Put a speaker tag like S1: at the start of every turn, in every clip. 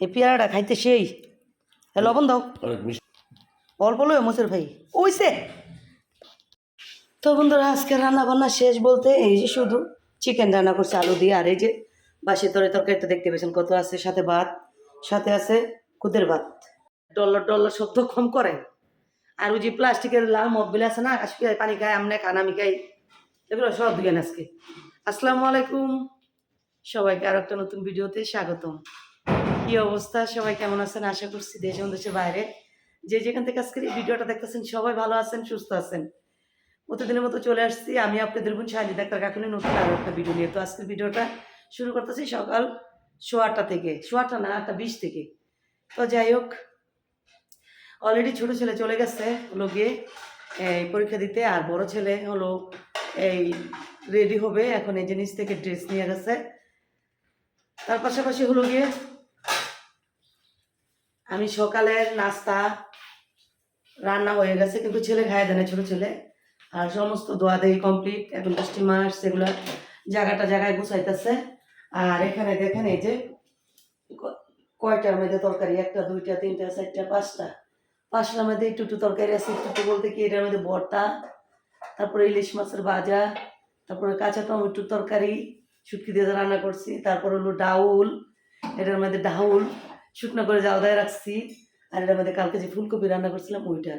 S1: এই পেয়ারাটা খাইতে সেই। লবণ দাও। অল্প লয় মোসের ভাই। ওইসে তো বন্ধুরা আজকে রান্না বান্না শেষ বলতে এই যে শুধু চিকেন রান্না করছে আলু দিয়ে আর এই যে বাসি তরে তরকারিটা দেখতে পেয়েছেন কত আছে সাথে ভাত সাথে আছে কুদের ভাত। ডলার ডলার শব্দ কম করে। আর ওই যে প্লাস্টিকের লাল মগগুলো আছে না আজকে পানি খায় আমনে খান আমি খাই এগুলো সব দিলেন আজকে। আসসালামু আলাইকুম। সবাইকে আর একটা নতুন ভিডিওতে স্বাগতম। কি অবস্থা? সবাই কেমন আছেন? আশা করছি দেশ এবং দেশের বাইরে। যে যেখান থেকে আজকের এই ভিডিওটা দেখতেছেন, সবাই ভালো আছেন, সুস্থ আছেন। প্রতিদিনের মতো চলে আসছি। আমি আপনাদের বোন শাহিদ ডাক্তার কাকুনি নতুন আরও একটা ভিডিও নিয়ে। তো আজকের ভিডিওটা শুরু করতেছি সকাল সোয়াটা থেকে। সোয়াটা না, আটটা বিশ থেকে। তো যাই হোক অলরেডি ছোট ছেলে চলে গেছে হলো গিয়ে, এই পরীক্ষা দিতে। আর বড় ছেলে হলো এই রেডি হবে। এখন এই জিনিস থেকে ড্রেস নিয়ে গেছে। তার পাশাপাশি হলো গিয়ে আমি সকালের নাস্তা রান্না হয়ে গেছে, কিন্তু ছেলে খায় দেয় না, ছোটো ছেলে। আর সমস্ত দোয়া দেই কমপ্লিট এখন বৃষ্টি মাস, সেগুলো জায়গাটা জায়গায় গুছাইতেছে। আর এখানে দেখেন এই যে কয়টার মধ্যে তরকারি, একটা, দুইটা, তিনটা, চারটা, পাঁচটা। পাঁচটার মধ্যে একটু একটু তরকারি আছে, একটু একটু বলতে কি, এটার মধ্যে ভর্তা, তারপরে ইলিশ মাছের ভাজা, তারপরে কাঁচা টমেটোর তরকারি, শুটকি দিয়ে রান্না করছি, তারপর হলো ডাউল, এটার মধ্যে ডাউল শুকনো করে যাওয়া দায় রাখছি। আর এটার মধ্যে কালকে যে ফুলকপি রান্না করছিলাম, ওইটা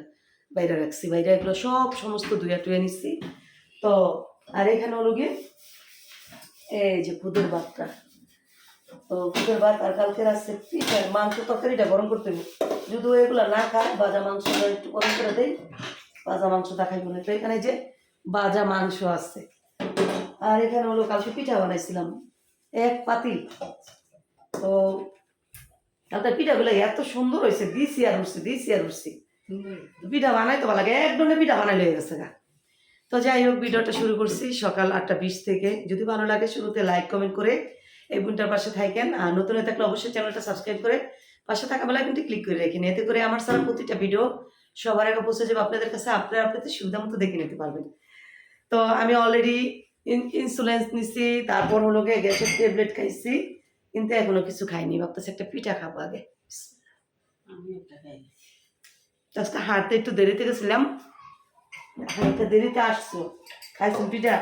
S1: বাইরে রাখছি। বাইরে এগুলো সব সমস্ত ধুয়া টুয়ে নিচ্ছি তো, আর এখানে হলো গিয়ে এই যে খুদের ভাতটা। তো খুদের ভাত আর কালকের আছে পিঠা মাংস তরকারিটা গরম করতে হবে। যদি এগুলো না খায় বাজা মাংসটা একটু গরম করে দেয় ভাজা মাংসটা খাই বলে তো এখানে যে বাজা মাংস আছে। আর এখানে হলো কালকে পিঠা বানাইছিলাম। এক পাতিল তো কালকে পিঠাগুলো এত সুন্দর হয়েছে দিছি আর উঠছি দিছি আর উঠছি। পিঠা বানাই তো ভালো লাগে একদমে পিঠা বানাই লয়ে গেছে গা। তো যাই হোক ভিডিওটা শুরু করছি সকাল আটটা বিশ থেকে। যদি ভালো লাগে শুরুতে লাইক কমেন্ট করে এই বোনটার পাশে থাকেন। আর নতুন হয়ে থাকলে অবশ্যই চ্যানেলটা সাবস্ক্রাইব করে পাশে থাকা বেলায় কিন্তু ক্লিক করে রেখেন। এতে করে আমার সারা প্রতিটা ভিডিও সবার আগে পৌঁছে যাবে আপনাদের কাছে আপনারা আপনাদের সুবিধা মতো দেখে নিতে পারবেন। তো আমি অলরেডি ইনসুলেন্স নিছি তারপর হলো গিয়ে গ্যাসের ট্যাবলেট খাইছি। কিন্তু এখনও কিছু খাইনি ভাবতেছি একটা পিঠা খাব আগে। আজকে হাঁটতে একটু দেরিতে গেছিলাম হাঁটতে দেরিতে আসছো। খাইছেন পিঠা?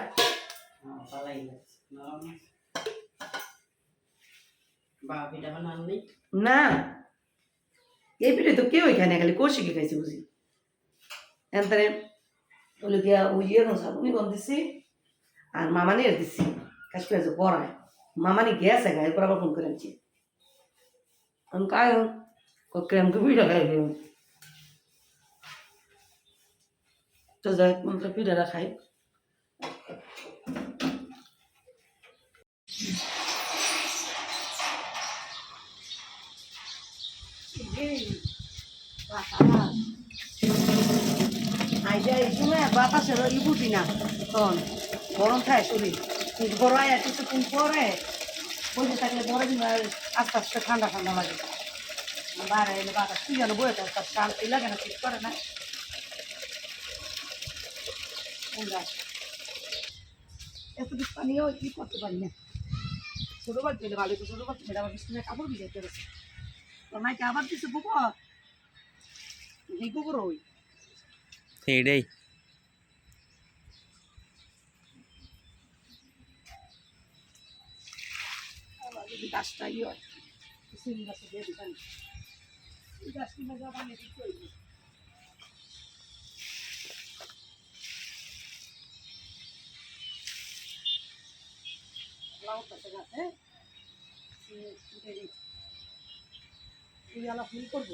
S1: না এই পিঠে তো কেউ এখানে খালি কৌশিকে খাইছে বুঝি। এনতারে বলে গিয়া ওই ইয়ে সাবুনি গন দিছি আর মামানি আর দিছি। কাজ করে যে পড়ায় মামানি গেছে গায়ে পর আবার ফোন করে আনছি। আমি কায় ক্রেম কে পিঠা খাই তো যাই মন্ত্র পিঠাটা খাই। আইসা এই সময় বাতাসের ই বুঝি না। তখন গরম খায় শরীর। বড় আয়া কিছুক্ষণ পরে বসে থাকলে বড় আর আস্তে আস্তে ঠান্ডা ঠান্ডা লাগে। বাইরে এলে বাতাস তুই যেন বয়ে থাকে শান্তি লাগে না, ঠিক করে না। এত পানিও কি করতে পারি না। ছোটো বাড়ি পেলে ভালো ছোটো বাড়ি পেলে আবার বিষ্ণু কাপড় ভিজে চলেছে তোর মাইকে আবার দিছে গোবর এই গোবর ওই।
S2: এইটাই
S1: যদি গাছটা ইয়ে হয়। সিম গাছে দিয়ে এই গাছটি মধ্যে আবার নেই করব? লাউ কাছে গাছে। এই আলা ফুল করব?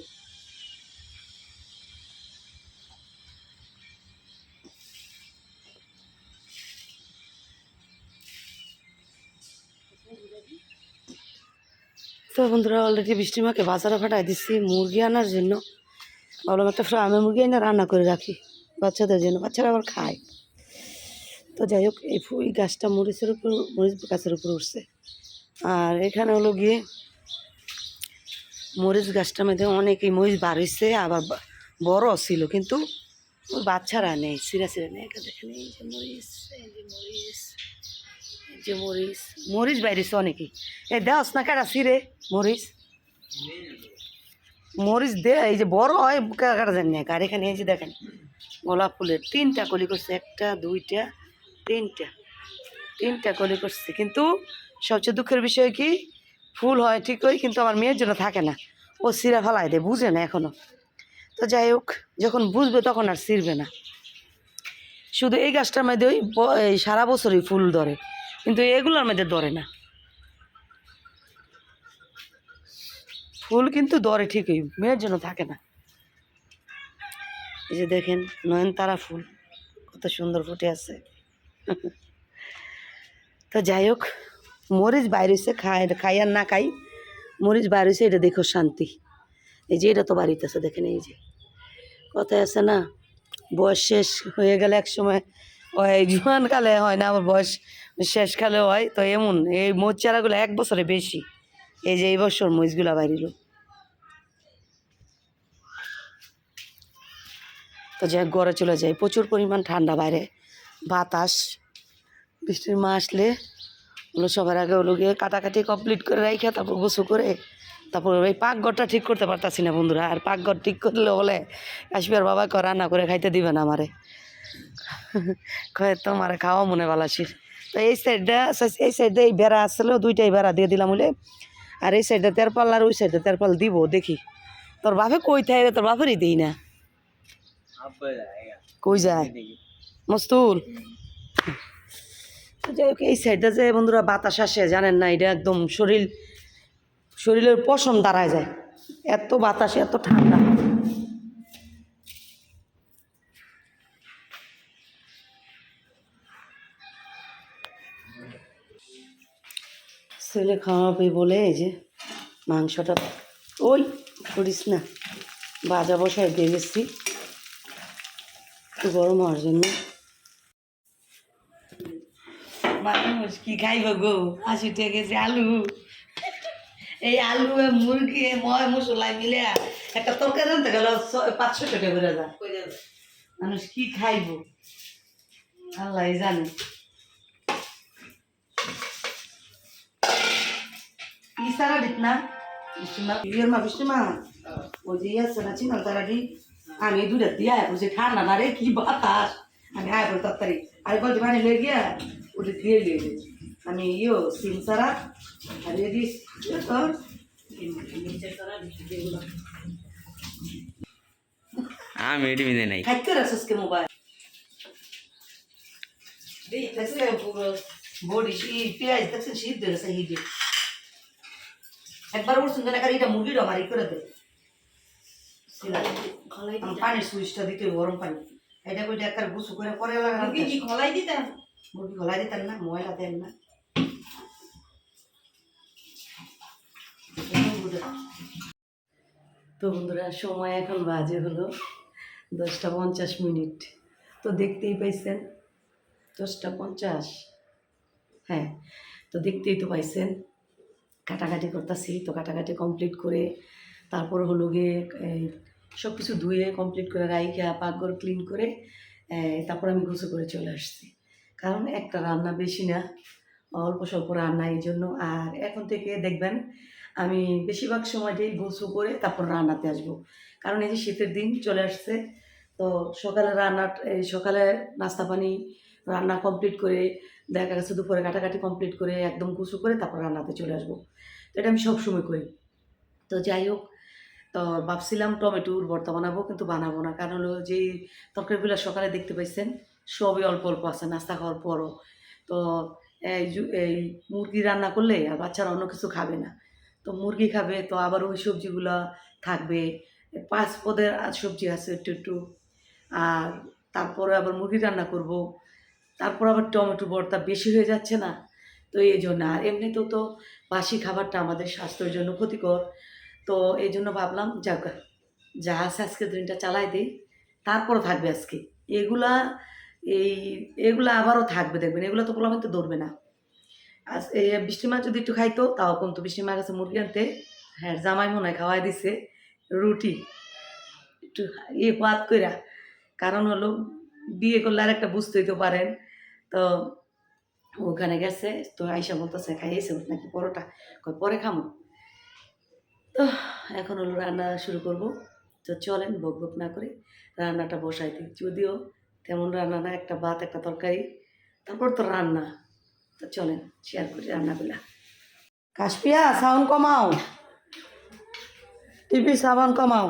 S1: তো বন্ধুরা অলরেডি বৃষ্টি মাকে বাজারে ফাটাই দিচ্ছি মুরগি আনার জন্য। ভাবলাম একটা ফ্রামে মুরগি এনে রান্না করে রাখি, বাচ্চাদের জন্য। বাচ্চারা আবার খায়। তো যাই হোক, এই ফুল গাছটা মরিচের উপর, মরিচ গাছের উপর উঠছে। আর এখানে হলো গিয়ে মরিচ গাছটার মধ্যে অনেকই মরিচ হয়েছে আবার বড় ছিল, কিন্তু বাচ্চারা নেই সিরা সিরা নেই দেখেন, এই যে মরিচ, এই যে মরিচ। এই যে মরিচ। মরিচ বাইরেছে অনেকই। এ দেওয়াস না কাটা সিরে মরিচ। মরিচ দে, এই যে বড় হয় কাটা জানি না। আর এখানে এই যে দেখেন, গোলাপ ফুলের তিনটা কলি করছে, একটা, দুইটা, তিনটা তিনটা কলি করছে। কিন্তু সবচেয়ে দুঃখের বিষয় কি, ফুল হয় ঠিকই, কিন্তু আমার মেয়ের জন্য থাকে না। ও সিরা ফেলায় দেয় বুঝে না এখনও তো যাই হোক, যখন বুঝবে তখন আর ছিঁড়বে না। শুধু এই গাছটার মধ্যে ওই সারা বছরই ফুল ধরে। কিন্তু এগুলোর মধ্যে ধরে না। ফুল কিন্তু ধরে ঠিকই, মেয়ের জন্য থাকে না। এই যে দেখেন নয়নতারা ফুল, কত সুন্দর ফুটে আছে। তো যাই হোক, মরিচ বাইরেছে খাই খাই আর না খাই, মরিচ বাইরেছে এটা দেখো শান্তি। এই যে এটা তো বাড়িতে আছে দেখেন এই যে। কথায় আছে না, বয়স শেষ হয়ে গেলে এক সময় ওই জোয়ান কালে হয় না আবার বয়স শেষকালে হয়, তো এমন, এই মোচ চারাগুলো এক বছরে বেশি। এই যে এই বছর মরিচগুলো বাইরিল। তো যাই ঘরে চলে যায় প্রচুর পরিমাণ ঠান্ডা বাইরে। বাতাস, বৃষ্টির মা আসলে ওগুলো সবার আগে ওগুলো গিয়ে কাটাকাটি কমপ্লিট করে রাখে তারপর গোসু করে, তারপর ওই পাকঘরটা ঠিক করতে পারতাছি না বন্ধুরা। আর পাকঘর ঠিক করলে বলে কাশ্মীর বাবা রান্না করে খাইতে দিবে না আমারে। কয়ে, তোমার খাওয়া মনে বালাসির। তো এই সাইডটা এই সাইডে এই বেড়া আসছিল, দুইটাই বেড়া দিয়ে দিলাম বলে আর এই সাইডে তেরপাল আর ওই সাইডে তেরপাল দিব, দেখি। তোর বাপে কই থাকে তোর বাপেরই দিই না। কই যায়? মস্তুল। যাই হোক, এই সাইডটা যে বন্ধুরা বাতাস আসে, জানেন না, এটা একদম শরীর, শরীরের পশম দাঁড়ায় যায়। এত বাতাস, এত ঠান্ডা। ছেলে খাওয়াবে বলে এই যে মাংসটা ওই করিস না। বাজা বসায় দিয়ে গেছি একটু গরম হওয়ার জন্য। মানুষ কি খাইব গো? আশি টাকা কেজি আলু। এই আলু এ মুরগি ময় মশলা মিলে একটা তরকারি আনতে গেল পাঁচশো টাকা করে যা মানুষ কি খাইব? আল্লাহ জানে। বিষ্ণুমা বিয়ের মা বিষ্ণুমা ওই যে আছে না চিনাল তারা দি আমি দূরে দিয়া বলছি ঠান্ডা না রে কি বাতাস আমি আয় বল তাড়াতাড়ি আর বলছি মানে লেগে গিয়া ওটা দিয়ে দে। আমি ইয়ো সিম সারা আর এদি তোর
S2: আমি এটি বিঁধে নাই
S1: খাইতে রাখছিস কে মোবাইল দেখছেন পুরো বডি পেঁয়াজ দেখছেন শীত ধরেছে হিটে একবার ওর সুন্দর একার এটা মুরগিটা আমার ই করে দে পানির সুইচটা দিতে গরম পানি। এটা কইটা একবার গুছু করে পরে লাগানো
S3: কি খোলাই দিতেন
S1: মুরগি গলায় দিতেন না ময়লা দেন না। তো বন্ধুরা সময় এখন বাজে হলো দশটা পঞ্চাশ মিনিট। তো দেখতেই পাইছেন দশটা পঞ্চাশ। হ্যাঁ তো দেখতেই তো পাইছেন। কাটাকাটি করতেছি, তো কাটাকাটি কমপ্লিট করে তারপর হলো গিয়ে সব কিছু ধুয়ে কমপ্লিট করে রাইখা পাকঘর ক্লিন করে তারপর আমি গোসল করে চলে আসছি। কারণ একটা রান্না বেশি না, অল্প স্বল্প রান্না এই জন্য। আর এখন থেকে দেখবেন, আমি বেশিরভাগ সময়টাই গোসল করে তারপর রান্নাতে আসব। কারণ এই যে শীতের দিন চলে আসছে, তো সকালে রান্না সকালে নাস্তা পানি রান্না কমপ্লিট করে দেখা গেছে দুপুরে কাটাকাটি কমপ্লিট করে একদম কুচু করে তারপর রান্নাতে চলে আসব। তো এটা আমি সবসময় করি। তো যাই হোক, তো ভাবছিলাম টমেটোর ভর্তা বানাবো কিন্তু বানাবো না। কারণ হলো যে তরকারিগুলো সকালে দেখতে পাইছেন, সবই অল্প অল্প আছে, নাস্তা খাওয়ার পরও। তো এই মুরগি রান্না করলে আর বাচ্চারা অন্য কিছু খাবে না। তো মুরগি খাবে, তো আবার ওই সবজিগুলো থাকবে। পাঁচ পদের সবজি আছে একটু একটু। আর তারপরে আবার মুরগি রান্না করব। তারপর আবার টমেটো ভর্তা বেশি হয়ে যাচ্ছে না। তো এই জন্য, আর এমনিতেও তো বাসি খাবারটা আমাদের স্বাস্থ্যের জন্য ক্ষতিকর। তো এই জন্য ভাবলাম, যাক, যা আছে আজকে দিনটা চালাই দিই। তারপরও থাকবে আজকে। এগুলা, এই, এগুলো আবারও থাকবে, দেখবেন। এগুলো তো পোলাপান তো ধরবে না। আজ এই বৃষ্টি মাছ যদি একটু খাইতো, তাও কমতো বৃষ্টি মাছ কাছে মুরগি আনতে হ্যাঁ জামাই মনে হয় খাওয়াই দিছে রুটি। একটু ইয়ে পাত কইরা। কারণ হলো, বিয়ে করলে আর একটা বুঝতেই তো পারেন। তো ওখানে গেছে, তো আইসা বলতেছে, খাইয়েছে নাকি পরোটা? পরে খামো। তো এখন হলো রান্না শুরু করব। তো চলেন বক বক না করে রান্নাটা বসাই দিই। যদিও তেমন রান্না না, একটা ভাত, একটা তরকারি, তারপর তো রান্না। তো চলেন শেয়ার করি রান্নাগুলা। কাশপিয়া সাউন্ড কমাও। টিভি, সাবান কমাও।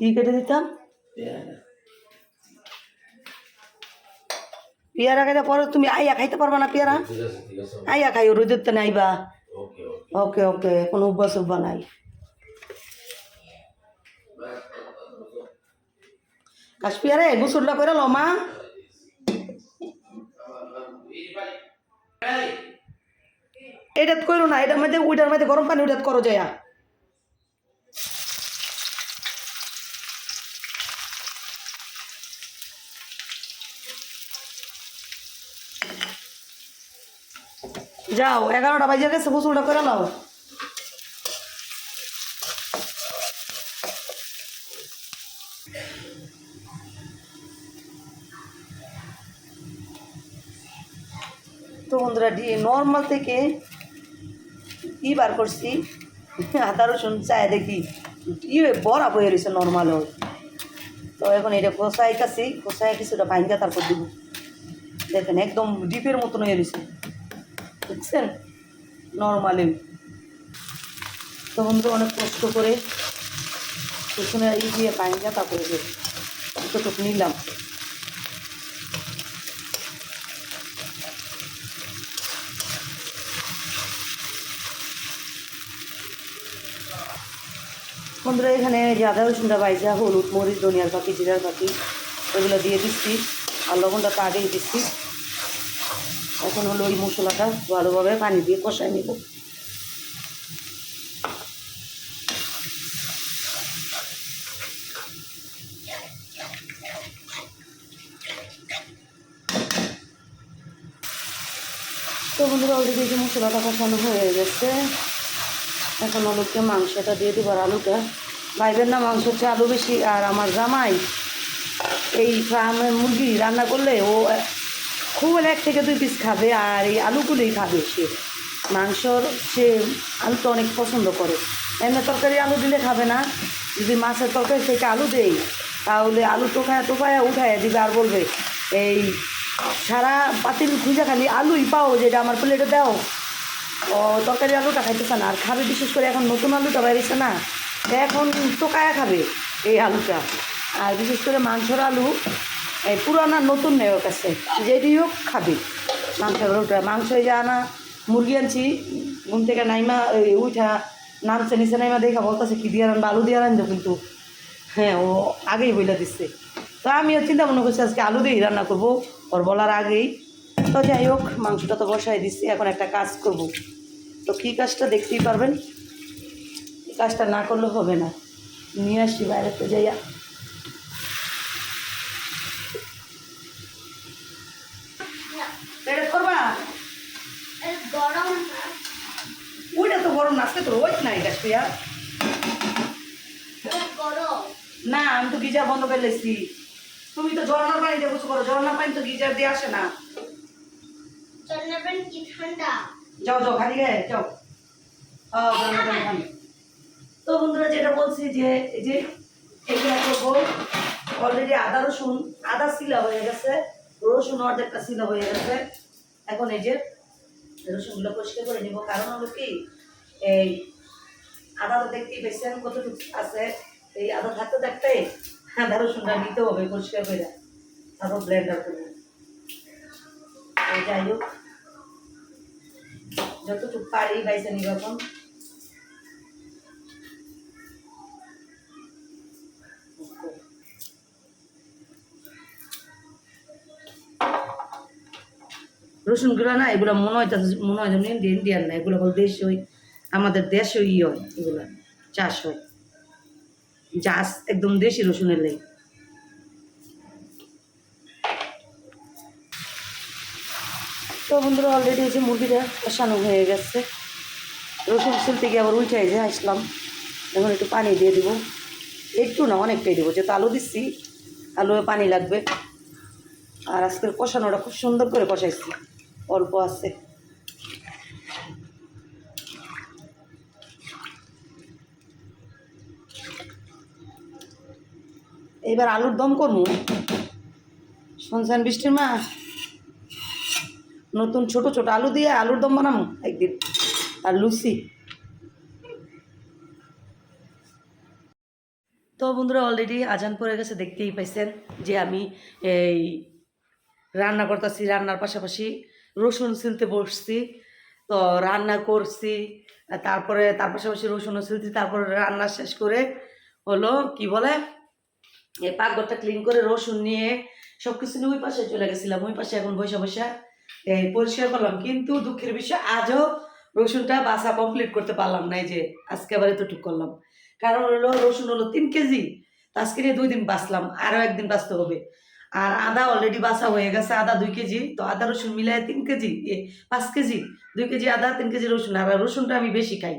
S1: কি কেটে দিতাম? পেয়ারা। খাইতে পরে তুমি আইয়া খাইতে পারবা না পেয়ারা? আইয়া খাই রোদের তো নাইবা। ওকে ওকে। কোনো অভ্যাস উব্বা নাই। কাশ্মীরে গোসলটা করে লো মা। এটাত করো না এটার মধ্যে ওইটার মধ্যে গরম পানি ওইটাত করো যায়। যাও, এগারোটা বাজে গেছে, গোসলটা করে নাও। তো বন্ধুরা, ডি নর্মাল থেকে ই বার করছি, আদা, রসুন, চায় দেখি ই বড়া বয়ে রয়েছে নর্মাল তো এখন এটা কষাইতেছি কষাই কিছুটা ভাঙ্গা তারপর দিব। দেখেন, একদম ডিপের মতন হয়ে রয়েছে। বুঝছেন নর্মালি। তো বন্ধু, অনেক কষ্ট করে পেছনে ই দিয়ে ভাঙ্গা তারপরে দেব এতটুকু নিলাম। বন্ধুরা, এখানে যে আদা, রসুনটা বাইজা হলুদ, মরিচ, ধনিয়ার পাখি জিরার পাখি এগুলো দিয়ে দিচ্ছি। আর লবণটা তো আগেই দিচ্ছি। এখন হলো ওই মশলাটা ভালোভাবে পানি দিয়ে কষায় নেব। তো বন্ধুরা অলরেডি যে মশলাটা কষানো হয়ে গেছে, এখন আলুকে মাংসটা দিয়ে দেবো আর আলুটা। ভাইবেন না মাংস হচ্ছে আলু বেশি, আর আমার জামাই এই মুরগি রান্না করলে ও খুব এক থেকে দুই পিস খাবে আর এই আলুগুলোই খাবে সে। মাংসর সে আলুটা অনেক পছন্দ করে। এমনি তরকারি আলু দিলে খাবে না। যদি মাছের তরকারি থেকে আলু দেই, তাহলে আলু টোকায় টোকায় উঠায় দিবে আর বলবে, এই সারা পাতিল খুঁজে খালি আলুই পাও যেটা আমার প্লেটে দাও। ও তরকারি আলুটা খাইতেছে না। আর খাবে বিশেষ করে এখন নতুন আলুটা বেরিয়েছে না। এখন টোকায়া খাবে এই আলুটা। আর বিশেষ করে মাংসর আলু এই পুরানা নতুন নেই ওর কাছে যেটি হোক খাবে। মাংসের আলুটা মাংস যে আনা, মুরগি আনছি, ঘুম থেকে নাইমা উঠা, নামছে, নিচে নাইমা দেখা বলতেছে, কি দিয়ে আনব? আলু দিয়ে আনব কিন্তু। হ্যাঁ ও আগেই বইলা দিচ্ছে তো আমিও চিন্তা মনে করছি, আজকে আলু দিয়েই রান্না করব, ওর বলার আগেই। তো যাই হোক, মাংসটা তো বসাই দিচ্ছি এখন একটা কাজ করব। তো কী কাজটা দেখতেই পারবেন? কাজটা না করলে হবে না। নিয়ে আসি বাইরে তো যাইয়া পেরেক করবা
S3: গরম
S1: ওইটা তো গরম না আজকে তো
S3: গরম
S1: না, আমি তো গিজার বন্ধ করে লেছি। তুমি তো ঝর্ণার পানি দিয়ে করো ঝর্ণার পানি তো গিজার দিয়ে আসে না।
S3: চল নেবেন কি
S1: যাও যাও, খালি গায়ে, যাও। পানি। তো বন্ধুরা, যেটা বলছি যে, এই যে, এগুলো করব অলরেডি আদা, রসুন, আদা শিলা হয়ে গেছে। রসুন অর্ধেকটা শিলা হয়ে গেছে। এখন এই যে, রসুনগুলো পরিষ্কার করে নিব। কারণ হলো কি, এই আদা তো দেখতেই পেয়েছেন কতটুকু আছে, এই আদা থাকতে থাকতে আদা রসুনটা নিতে হবে, পরিষ্কার করে তারপর ব্লেন্ডার করব। যাই হোক, যতটুকু পারি বাইসে এরকম রসুনগুলো না, এগুলো মনে হয় মনে হয় ইন্ডিয়ান ইন্ডিয়ান না, এগুলো হল দেশ ওই আমাদের দেশে ই হয় এগুলো, চাষ হয়। চাষ একদম দেশি রসুনের লেগে তো বন্ধুরা অলরেডি এই যে মুরগিটা কষানো হয়ে গেছে। রসুন ছিলতে গিয়ে আবার উল্টে যে আসলাম। এখন একটু পানি দিয়ে দিব। একটু না, অনেকটাই দেবো। যেহেতু আলু দিচ্ছি আলু পানি লাগবে। আর আজকের কষানোটা খুব সুন্দর করে কষাইছি। অল্প আছে। এইবার আলুর দম করব। শুনছেন বৃষ্টির মা? নতুন ছোট ছোট আলু দিয়ে আলুর দম বানাবো একদিন। আর লুচি। তো বন্ধুরা অলরেডি আজান পড়ে গেছে, দেখতেই পাইছেন যে আমি এই রান্না করতেছি, রান্নার পাশাপাশি রসুন ছিলতে বসছি। তো রান্না করছি, তারপরে তার পাশাপাশি রসুনও ছিলছি তারপরে রান্না শেষ করে হলো, কি বলে? এই পাকঘরটা ক্লিন করে রসুন নিয়ে সব কিছু নিয়ে ওই পাশে চলে গেছিলাম, ওই পাশে এখন বসে বসে এই পরিষ্কার করলাম। কিন্তু দুঃখের বিষয়, আজও রসুনটা বাসা কমপ্লিট করতে পারলাম না যে আজকে আবার এতটুকু করলাম। কারণ হলো রসুন হলো তিন কেজি আজকে নিয়ে দুই দিন বাঁচলাম, আরও একদিন বাঁচতে হবে। আর আদা অলরেডি বাসা হয়ে গেছে, আদা দুই কেজি, তো আদা রসুন মিলায় তিন কেজি পাঁচ কেজি, দুই কেজি আদা, তিন কেজি রসুন, আর রসুনটা আমি বেশি খাই।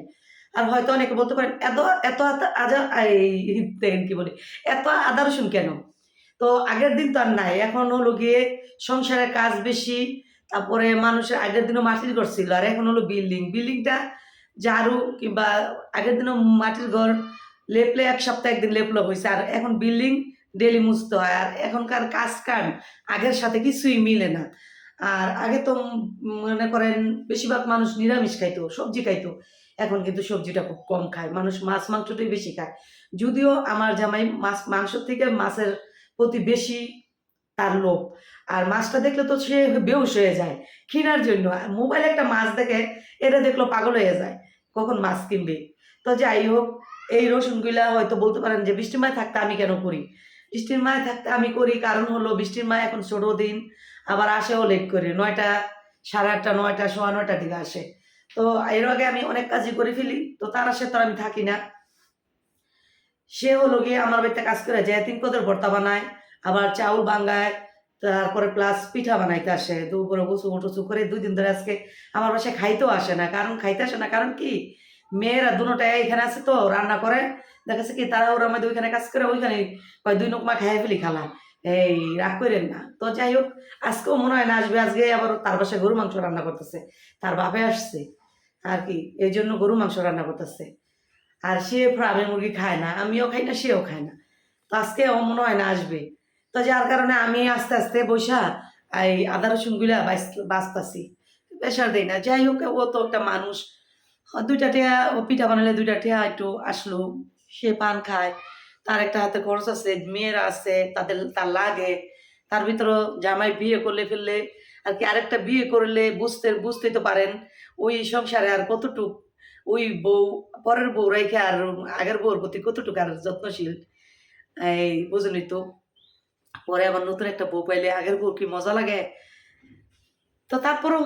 S1: আর হয়তো অনেকে বলতে পারেন, এত এত আদা- কি বলি, এত আদা রসুন কেন? তো আগের দিন তো আর নাই, এখন হলো গিয়ে সংসারের কাজ বেশি, তারপরে মানুষের আগের দিনও মাটির ঘর ছিল, আর এখন হলো বিল্ডিং। বিল্ডিংটা ঝাড়ু কিংবা আগের দিনও মাটির ঘর লেপলে এক সপ্তাহ একদিন লেপলো হয়েছে, আর এখন বিল্ডিং ডেলি মুছতে হয়, আর এখনকার কাজ কাম আগের সাথে কিছুই মিলে না। আর আগে তো মনে করেন, বেশিরভাগ মানুষ নিরামিষ খাইতো, সবজি খাইতো এখন কিন্তু সবজিটা খুব কম খায়। মানুষ মাছ মাংসটাই বেশি খায়। যদিও আমার জামাই মাছ, মাংস থেকে মাছের প্রতি বেশি তার লোভ। আর মাছটা দেখলে তো সে বেউস হয়ে যায় কেনার জন্য। মোবাইলে একটা মাছ দেখে এটা দেখল পাগল হয়ে যায়, কখন মাছ কিনবে? তো যাই হোক, এই রসুনগুলা হয়তো বলতে পারেন যে বৃষ্টির মায় থাকতে আমি কেন করি? বৃষ্টির মায় থাকতে আমি করি, কারণ হলো বৃষ্টির মায় এখন ছোটো দিন, আবার আসেও লেট করে। নয়টা, সাড়ে আটটা, নয়টা, সোয়া নয়টার দিকে আসে। তো এর আগে আমি অনেক কাজই করে ফেলি, তো তার আসে তো আমি থাকি না। সে হলো গিয়ে আমার বাড়িতে কাজ করে যায়, তিন পদের ভর্তা বানায়, আবার চাউল বাঙ্গায়, তারপরে প্লাস পিঠা বানাইতে আসে। দুপুরে বসু টুসু করে দুই দিন ধরে আজকে আমার বাসায় খাইতেও আসে না। কারণ খাইতে আসে না, কারণ কি? মেয়েরা দুটাই এখানে আছে তো, রান্না করে। দেখাচ্ছে কি তারা ওরা আমাদের ওইখানে কাজ করে, ওইখানে কয় দুই নোকমা খাই ফেলি খালা। এই, রাগ করেন না। তো যাই হোক, আজকেও মনে হয় না আসবে, আজকে আবার তার বাসায় গরু মাংস রান্না করতেছে। তার বাপে আসছে। আর কি এই জন্য গরু মাংস রান্না করতেছে। আর সে ফার্মের মুরগি খায় না, আমিও খাই না, সেও খায় না। তো আজকে ও মনে হয় না আসবে। তো যার কারণে আমি আস্তে আস্তে বৈশা এই আদা রসুনগুলা বাঁচতাছি। প্রেশার দেই না। যাই হোক, ও তো একটা মানুষ। দুইটা টিয়া পিঠা বানালে দুইটা টিয়া একটু আসলো। সে পান খায়। তার একটা হাতে খরচ আছে, মেয়েরা আছে, তাদের, তার লাগে। তার ভিতরে জামাই বিয়ে করলে ফেললে আর কি আরেকটা বিয়ে করলে বুঝতে, বুঝতেই তো পারেন। ওই সংসারে আর কতটুক, ওই বউ, পরের বউ রেখে আর আগের বউর প্রতি কতটুকু আর যত্নশীল? এই বুঝলি তো? পরে আবার নতুন একটা বউ পাইলে আগের বউ কি মজা লাগে? তো তারপরও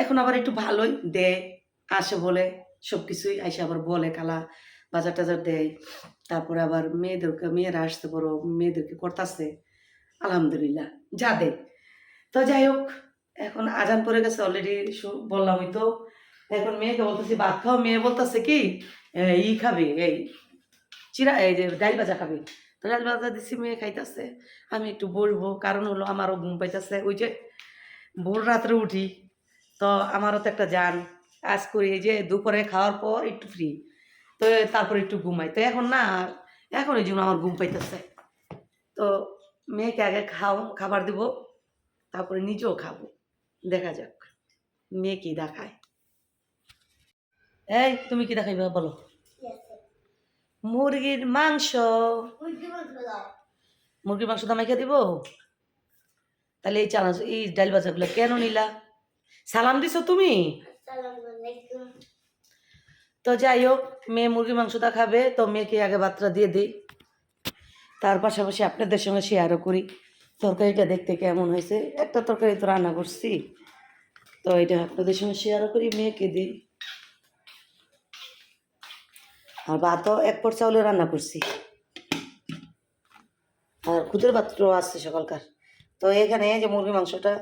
S1: এখন আবার একটু ভালোই দেয় আসে বলে সব কিছুই আইসে আবার বলে কালা, বাজার টাজার দেয়। তারপরে আবার মেয়েদেরকে, মেয়েরা আসতে বড় মেয়েদেরকে করতেছে। আলহামদুলিল্লাহ, যা দেয় তো যাই হোক, এখন আজান পড়ে গেছে অলরেডি বললামই তো। এখন মেয়েকে বলতেছি, ভাত খাও। মেয়ে বলতেছে কি ই খাবে, এই চিরা, এই যে ডাল ভাজা খাবে। তো ডাল ভাজা দিছি, মেয়ে খাইতেছে। আমি একটু বলব, কারণ হলো আমারও ঘুম পাইতেছে। ওই যে ভোর রাত্রে উঠি, তো আমারও তো একটা যান কাজ করি, এই যে দুপুরে খাওয়ার পর একটু ফ্রি তো তারপর একটু ঘুমাই। তো এখন না, এখন এই জন্য আমার ঘুম পাইতেছে। তো মেয়েকে আগে খাও, খাবার দিব, তারপরে নিজেও খাব। দেখা যাক, মেয়ে কি দেখায়। এই, তুমি কি দেখাইবা? বলো। মুরগির মাংস। মুরগির মাংস দামাইকে দিব? তাহলে এই চানা এই ডাল ভাজাগুলো কেন নিলা? সালাম দিছো তুমি? তো যাই হোক, মেয়ে মুরগি মাংসটা খাবে, তো মেয়েকে আগে ভাতটা দিয়ে দিই। তার পাশাপাশি আপনাদের সঙ্গে শেয়ারও করি। তরকারিটা দেখতে কেমন হয়েছে? একটা তরকারি তো রান্না করছি। তো এটা আপনাদের সঙ্গে শেয়ারও করি, মেয়েকে দিই। আর ভাতও এক পর চাউলে রান্না করছি। আর খুদের ভাতটাও আসছে সকালকার। তো এখানে যে মুরগি মাংসটা,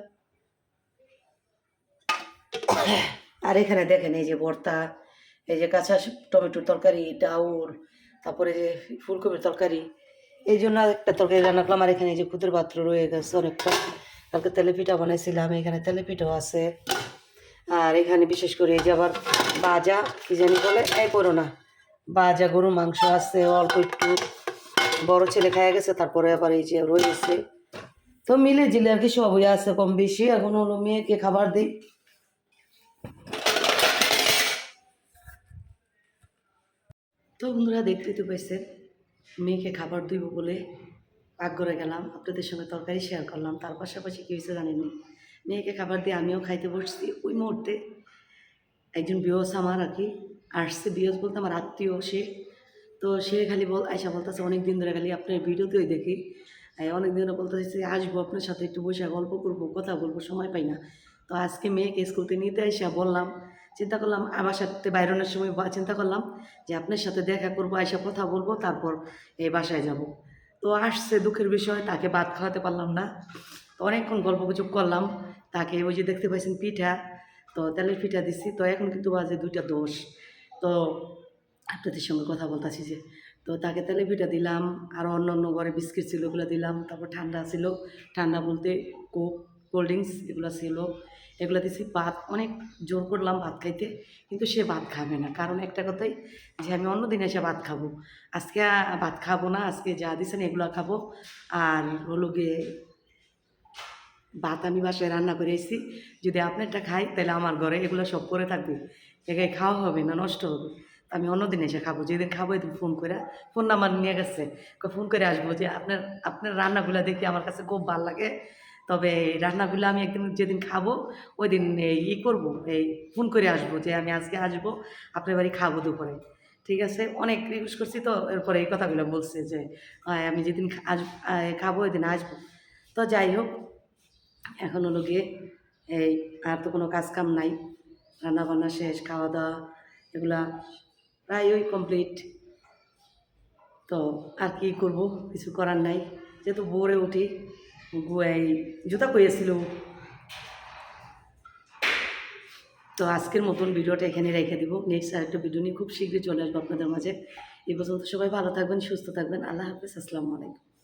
S1: আর এখানে দেখেন এই যে ভর্তা, এই যে কাঁচা টমেটোর তরকারি, ডাউল, তারপরে যে ফুলকপির তরকারি, এই জন্য একটা তরকারি রান্না করলাম। আর এখানে এই যে খুদের পাত্র রয়ে গেছে অনেকটা। কালকে তেলে পিঠা বানাইছিলাম, এখানে তেলে পিঠাও আছে। আর এখানে বিশেষ করে এই যে আবার বাজা কি জানি বলে, এই করো না বাজা গরু মাংস আছে, অল্প একটু। বড় ছেলে খাইয়া গেছে, তারপরে আবার এই যে রয়েছে তো মিলে জিলে আর কি সবই আছে কম বেশি। এখন হলো মেয়েকে খাবার দিই। তো বন্ধুরা দেখতে তো পাইছেন, মেয়েকে খাবার দিব বলে পাকঘরে গেলাম। আপনাদের সঙ্গে তরকারি শেয়ার করলাম। তার পাশাপাশি কী হয়েছে জানেননি। মেয়েকে খাবার দিয়ে আমিও খাইতে বসছি। ওই মুহূর্তে একজন বিয়স আমার আর কি আসছে বিয়স বলতে আমার আত্মীয়, সে। তো সে খালি বল আয়সা বলতেছে অনেক দিন ধরে খালি আপনার ভিডিওতেই দেখি। অনেক দিন ধরে বলতেছে, আসব আপনার সাথে, একটু বসে গল্প করব, কথা বলব, সময় পাই না। তো আজকে মেয়েকে স্কুলতে নিতে এসে বললাম, চিন্তা করলাম আমার সাথে বাইরনের সময় চিন্তা করলাম যে, আপনার সাথে দেখা করব আইসা কথা বলব, তারপর এই বাসায় যাব। তো আসছে দুঃখের বিষয়, তাকে ভাত খাওয়াতে পারলাম না। তো অনেকক্ষণ গল্প গুজব করলাম, তাকে ওই যে দেখতে পাইছেন পিঠা, তো তেলের পিঠা দিচ্ছি তো এখন কিন্তু বাজে দুইটা দোষ তো আপনাদের সঙ্গে কথা বলতেছি যে, তো তাকে তেলে পিঠা দিলাম, আর অন্য অন্য ঘরে বিস্কিট ছিল ওগুলো দিলাম, তারপর ঠান্ডা ছিল, ঠান্ডা বলতে কোক, কোল্ড ড্রিঙ্কস এগুলো ছিল, এগুলো দিছি, ভাত, অনেক জোর করলাম ভাত খাইতে, কিন্তু সে ভাত খাবে না, কারণ একটা কথাই যে আমি অন্য দিন এসে ভাত খাব, আজকে ভাত খাব না, আজকে যা দিছেন এগুলো খাব, আর হলো গিয়ে ভাত আমি বাসায় রান্না করে এসেছি যদি আপনারটা খাই তাহলে আমার ঘরে এগুলো সব করে থাকবে এখানে খাওয়া হবে না, নষ্ট হবে। আমি অন্যদিন এসে খাব, যেদিন খাব এদিন ফোন করে ফোন নাম্বার নিয়ে গেছে। ফোন করে আসব যে আপনার আপনার রান্নাগুলো দেখি আমার কাছে খুব ভালো লাগে। তবে এই রান্নাগুলো আমি একদিন, যেদিন খাব ওই দিন ই করব, এই ফোন করে আসব যে আমি আজকে আসব, আপনার বাড়ি খাব দুপুরে। ঠিক আছে? অনেক রিকোয়েস্ট করছি তো, এরপরে এই কথাগুলো বলছে যে আমি যেদিন আস খাব ওই দিন আসব। তো যাই হোক, এখন হলো গিয়ে এই আর তো কোনো কাজ কাম নাই। রান্না বান্না শেষ খাওয়া দাওয়া এগুলা প্রায় ওই কমপ্লিট তো আর কি করব? কিছু করার নাই। যেহেতু ভোরে উঠি গু- এই জুতা কইয়েছিল। তো আজকের মতন ভিডিওটা এখানে রেখে দিব। নেক্সট আরেকটা ভিডিও নিয়ে খুব শীঘ্রই চলে আসব আপনাদের মাঝে। এই পর্যন্ত সবাই ভালো থাকবেন, সুস্থ থাকবেন। আল্লাহ হাফিজ, আসসালামু আলাইকুম।